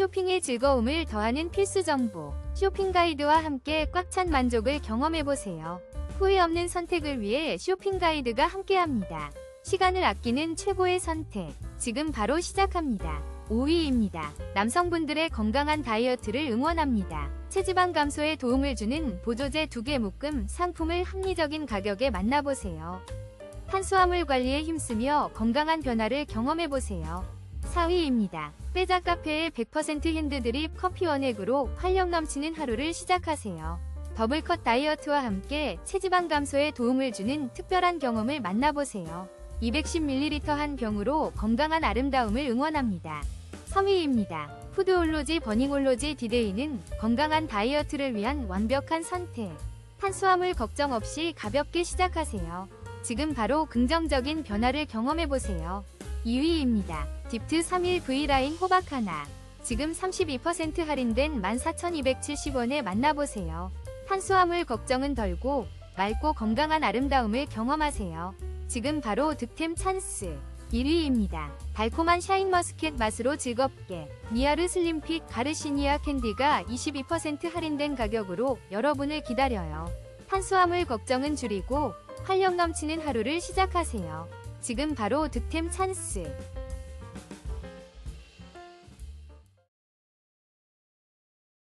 쇼핑의 즐거움을 더하는 필수 정보. 쇼핑 가이드와 함께 꽉 찬 만족을 경험해보세요. 후회 없는 선택을 위해 쇼핑 가이드가 함께합니다. 시간을 아끼는 최고의 선택. 지금 바로 시작합니다. 5위입니다. 남성분들의 건강한 다이어트를 응원합니다. 체지방 감소에 도움을 주는 보조제 2개 묶음 상품을 합리적인 가격에 만나보세요. 탄수화물 관리에 힘쓰며 건강한 변화를 경험해보세요. 4위입니다. 빼자 카페의 100% 핸드드립 커피 원액으로 활력 넘치는 하루를 시작하세요. 더블컷 다이어트와 함께 체지방 감소에 도움을 주는 특별한 경험을 만나보세요. 210ml 한 병으로 건강한 아름다움을 응원합니다. 3위입니다. 푸드올로지 버닝올로지 디데이는 건강한 다이어트를 위한 완벽한 선택. 탄수화물 걱정 없이 가볍게 시작하세요. 지금 바로 긍정적인 변화를 경험해보세요. 2위입니다. 딥트 3일 V라인 호박 하나. 지금 32% 할인된 14,270원에 만나보세요. 탄수화물 걱정은 덜고 맑고 건강한 아름다움을 경험하세요. 지금 바로 득템 찬스. 1위입니다. 달콤한 샤인머스켓 맛으로 즐겁게 미아르 슬림픽 가르시니아 캔디가 22% 할인된 가격으로 여러분을 기다려요. 탄수화물 걱정은 줄이고 활력 넘치는 하루를 시작하세요. 지금 바로 득템 찬스.